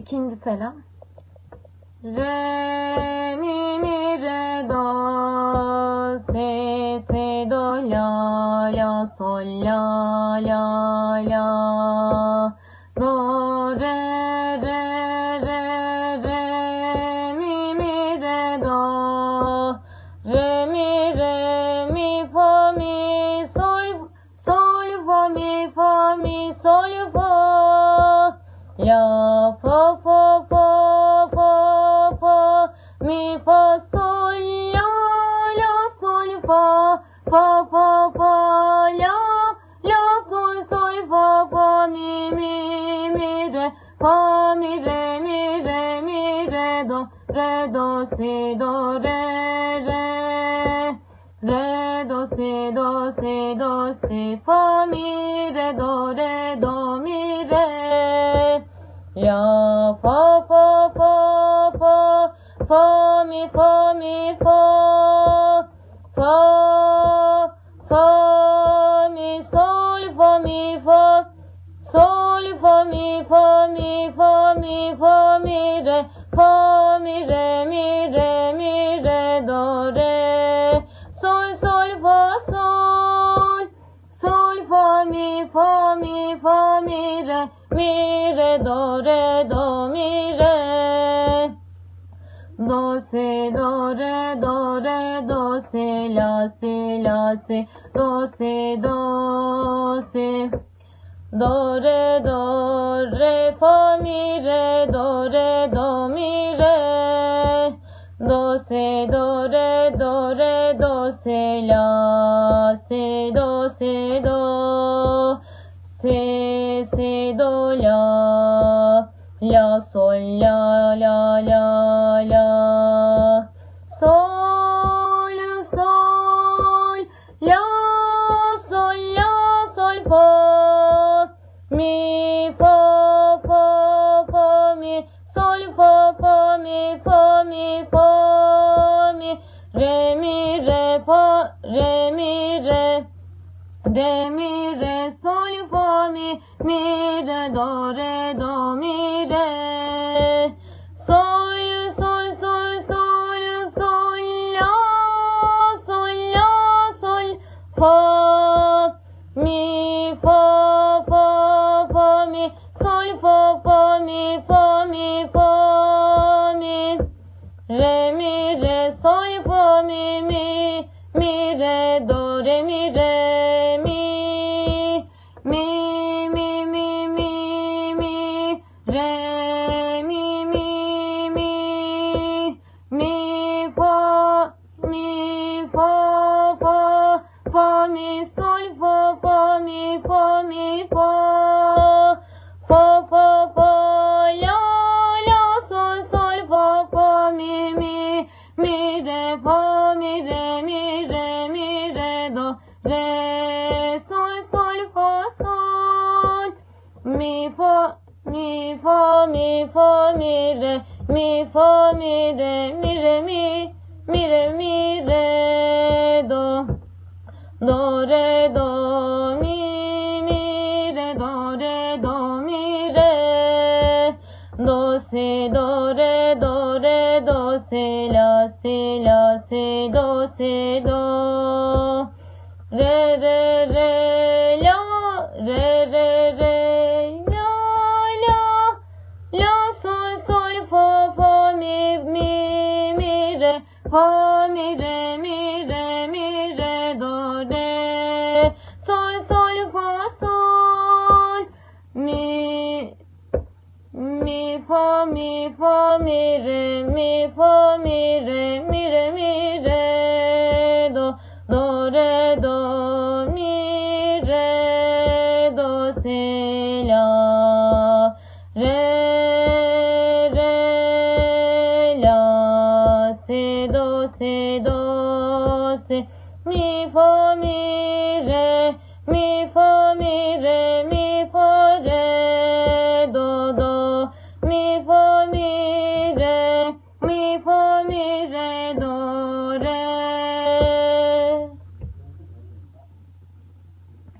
ikinci selam. Re mi mi re do si si do la la sol la la la do re si do re re re do si do si do si fa mi re do re do mi re la fa fa fa fa fa mi fa mi fa fa fa mi sol fa mi fa sol fa mi fa mi fa mi fa mi re do re do mi re do si do re do re do si la si la si do si do si do re do re fa mi re do re do mi re si do la la sol la la re sol fa mi mi re do re do mi re mi fa mi re mi re mi mi re mi re do. Do re do mi mi re do re do mi re. Do si do re do re do si la si la si do si do fa mi re mi re mi re do re sol sol fa sol. Mi mi fa mi fa mi re mi fa mi si mi fa